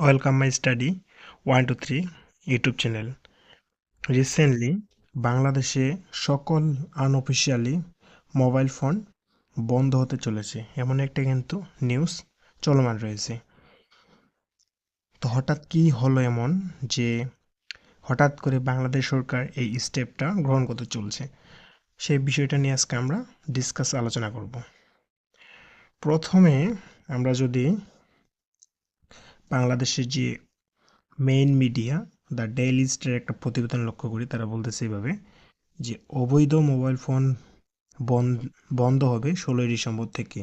Welcome my study one two three YouTube channel recently বাংলাদেশে সকল unofficially mobile phone বন্ধ হতে চলেছে। এমন একটা কিন্তু নিউজ চলমান রয়েছে। তো হঠাৎ কি হলো এমন যে হঠাৎ করে বাংলাদেশ সরকার এই স্টেপটা গ্রহণ করতে চলছে? সেই বিষয়টা নিয়ে আজকে আমরা ডিসকাস আলোচনা করব। প্রথমে আমরা যদি বাংলাদেশের যে main media the daily star একটা প্রতিবেদন লক্ষ্য করি, তারা বলতেছে এইভাবে যে অবৈধ মোবাইল ফোন বন্ধ হবে ষোলোই ডিসেম্বর থেকে।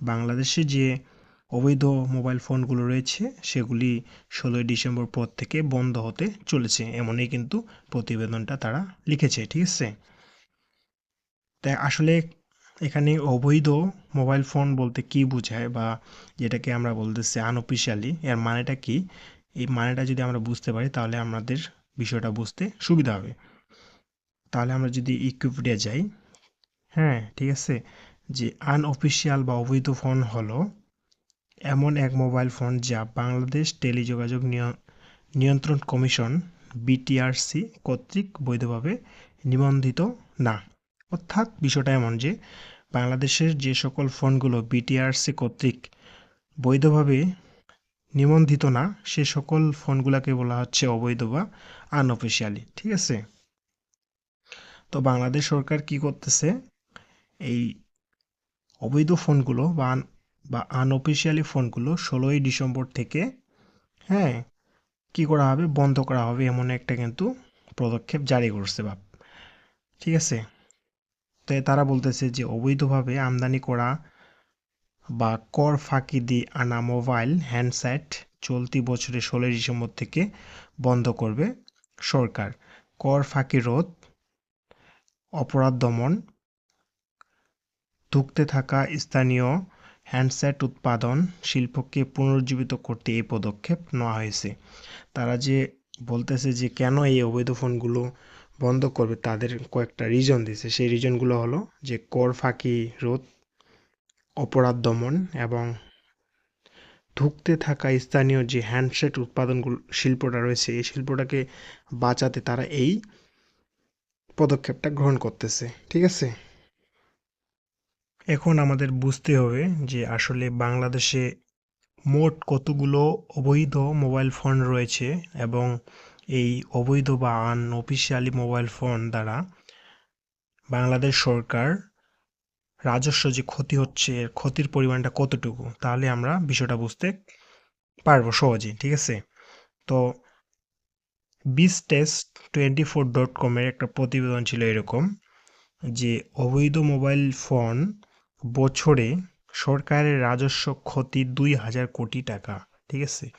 বাংলাদেশে যে অবৈধ মোবাইল ফোনগুলো রয়েছে, সেগুলি ষোলোই ডিসেম্বর পর থেকে বন্ধ হতে চলেছে, এমনই কিন্তু প্রতিবেদনটা তারা লিখেছে, ঠিক আছে? তাই আসলে এখানে অবৈধ মোবাইল ফোন বলতে কি বোঝায় বা যেটাকে আমরা বলতেছি আনঅফিসিয়ালি এর মানেটা কি? এই মানেটা যদি আমরা বুঝতে পারি, তাহলে আমাদের বিষয়টা বুঝতে সুবিধা হবে। তাহলে আমরা যদি ইকুইপিডিয়া যাই হ্যাঁ ঠিক আছে? যে আনঅফিসিয়াল বা অবৈধ ফোন হলো এমন এক মোবাইল ফোন যা বাংলাদেশ টেলিযোগাযোগ নিয়ন্ত্রণ কমিশন বিটিআরসি কর্তৃক বৈধভাবে নিবন্ধিত না। অর্থাৎ বিষয়টা এমন যে বাংলাদেশের যে সকল ফোনগুলো বিটিআরসি কর্তৃক বৈধভাবে নিবন্ধিত না, সে সকল ফোনগুলোকে বলা হচ্ছে অবৈধ বা আনঅফিসিয়ালি ঠিক আছে? তো বাংলাদেশ সরকার কি করতেছে? এই অবৈধ ফোনগুলো বা বা আনঅফিসিয়ালি ফোনগুলো ষোলোই ডিসেম্বর থেকে হ্যাঁ কি করা হবে? বন্ধ করা হবে এমন একটা কিন্তু পদক্ষেপ জারি করছে বাপ ঠিক আছে? তাই তারা বলতেছে যে অবৈধভাবে আমদানি করা বা কর ফাঁকি দিয়ে আনা মোবাইল, হ্যান্ডসেট চলতি বছরের ষোলোই ডিসেম্বর থেকে বন্ধ করবে সরকার। কর ফাঁকি রোধ, অপরাধ দমন, ধুঁকতে থাকা স্থানীয় হ্যান্ডসেট উৎপাদন শিল্পকে পুনরুজ্জীবিত করতে এই পদক্ষেপ নেওয়া হয়েছে। তারা যে বলতেছে যে কেন এই অবৈধ ফোনগুলো বন্ধ করবে, তাদের কয়েকটা রিজন দিছে সেই রিজনগুলো হলো যে, কর ফাঁকি রোধ, অপরাধ দমন এবং ধুঁকতে থাকা স্থানীয় যে হ্যান্ডসেট উৎপাদনগুলো, শিল্পটা রয়েছে, এই শিল্পটাকে বাঁচাতে তারা এই পদক্ষেপটা গ্রহণ করতেছে। ঠিক আছে? এখন আমাদের বুঝতে হবে যে, আসলে বাংলাদেশে মোট কতগুলো অবৈধ মোবাইল ফোন রয়েছে এবং এই অবৈধ বা আনঅফিসিয়ালি মোবাইল ফোন দ্বারা বাংলাদেশ সরকার রাজস্ব যে ক্ষতি হচ্ছে, এর ক্ষতির পরিমাণটা কতটুকু, তাহলে আমরা বিষয়টা বুঝতে পারব সহজে ঠিক আছে? তো বিস টেস্ট টোয়েন্টি ফোর ডট কমের একটা প্রতিবেদন ছিল এরকম যে, অবৈধ মোবাইল ফোন বছরে সরকারের রাজস্ব ক্ষতি দুই হাজার কোটি টাকা, ঠিক আছে?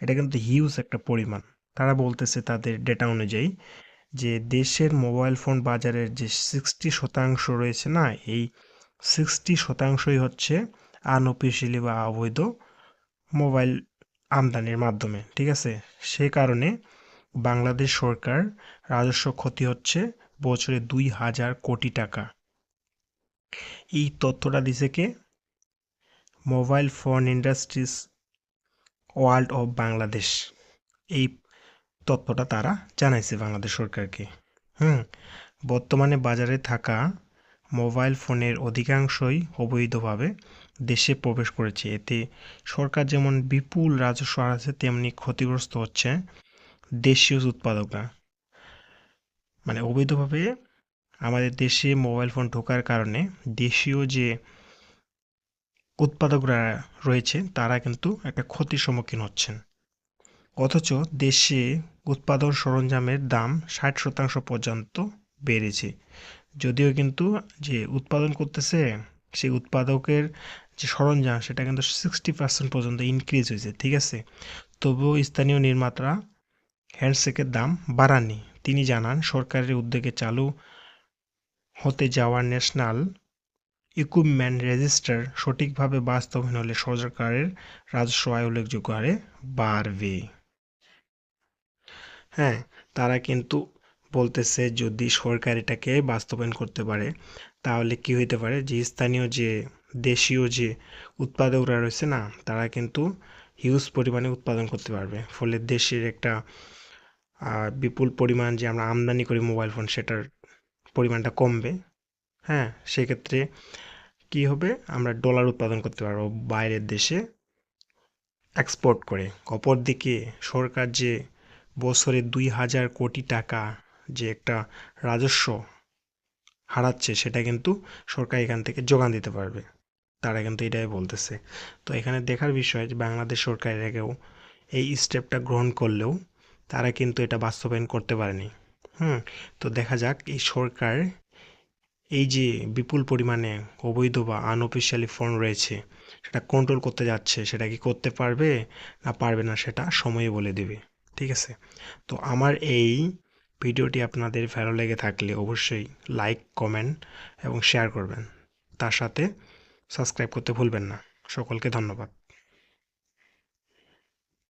এটা কিন্তু হিউজ একটা পরিমাণ। তারা বলতেছে তাদের ডেটা অনুযায়ী যে দেশের মোবাইল ফোন বাজারের যে সিক্সটি শতাংশ রয়েছে না, এই সিক্সটি শতাংশই হচ্ছে আনঅফিসিয়ালি বা অবৈধ মোবাইল আমদানির মাধ্যমে, ঠিক আছে? সে কারণে বাংলাদেশ সরকার রাজস্ব ক্ষতি হচ্ছে বছরে দুই হাজার কোটি টাকা। এই তথ্যটা দিছে কে? Mobile phone industries world of Bangladesh এই তথ্যটা তারা জানাইছে বাংলাদেশ সরকারকে। হুম, বর্তমানে বাজারে থাকা মোবাইল ফোনের অধিকাংশই অবৈধভাবে দেশে প্রবেশ করেছে। এতে সরকার যেমন বিপুল রাজস্ব হারাচ্ছে তেমনি ক্ষতিগ্রস্ত হচ্ছে দেশীয় উৎপাদকরা। মানে অবৈধভাবে আমাদের দেশে মোবাইল ফোন ঢোকার কারণে দেশীয় যে উৎপাদকরা রয়েছে, তারা কিন্তু একটা ক্ষতির সম্মুখীন হচ্ছেন। অথচ দেশে উৎপাদন সরঞ্জামের দাম ষাট শতাংশ পর্যন্ত বেড়েছে। যদিও কিন্তু যে উৎপাদন করতেছে, সেই উৎপাদকের যে সরঞ্জাম, সেটা কিন্তু সিক্সটি পার্সেন্ট পর্যন্ত ইনক্রিজ হয়েছে, ঠিক আছে? তবুও স্থানীয় নির্মাতারা হ্যান্ডসেকের দাম বাড়াননি। তিনি জানান, সরকারের উদ্যোগে চালু হতে যাওয়া ন্যাশনাল ইকুইপমেন্ট রেজিস্টার সঠিকভাবে বাস্তবায়ন হলে সরকারের রাজস্ব আয় উল্লেখযোগ্য হারে বাড়বে। হ্যাঁ তারা কিন্তু বলতেছে যদি সরকার এটাকে বাস্তবায়ন করতে পারে, তাহলে কি হইতে পারে? যে স্থানীয় যে দেশীয় যে উৎপাদকরা রয়েছে না, তারা কিন্তু হিউজ পরিমাণে উৎপাদন করতে পারবে। ফলে দেশের একটা বিপুল পরিমাণ যে আমরা আমদানি করি মোবাইল ফোন সেটার পরিমাণটা কমবে। হ্যাঁ সেক্ষেত্রে কি হবে? আমরা ডলার উৎপাদন করতে পারব বাইরের দেশে এক্সপোর্ট করে। অপরদিকে সরকার যে বছরে দুই হাজার কোটি টাকা যে একটা রাজস্ব হারাচ্ছে, সেটা কিন্তু সরকার এখান থেকে যোগান দিতে পারবে। তারা কিন্তু এটাই বলতেছে। তো এখানে দেখার বিষয় যে বাংলাদেশ সরকারের আগেও এই স্টেপটা গ্রহণ করলেও তারা কিন্তু এটা বাস্তবায়ন করতে পারেনি। হুম, তো দেখা যাক এই সরকার এই যে বিপুল পরিমাণে অবৈধ বা আনঅফিসিয়ালি ফোন রয়েছে, সেটা কন্ট্রোল করতে যাচ্ছে, সেটা কি করতে পারবে না পারবে না সেটা সময়ে বলে দেবে। ঠিক আছে? তো আমার এই ভিডিওটি আপনাদের ভালো লেগে থাকলে অবশ্যই লাইক কমেন্ট এবং শেয়ার করবেন। তার সাথে সাবস্ক্রাইব করতে ভুলবেন না। সকলকে ধন্যবাদ।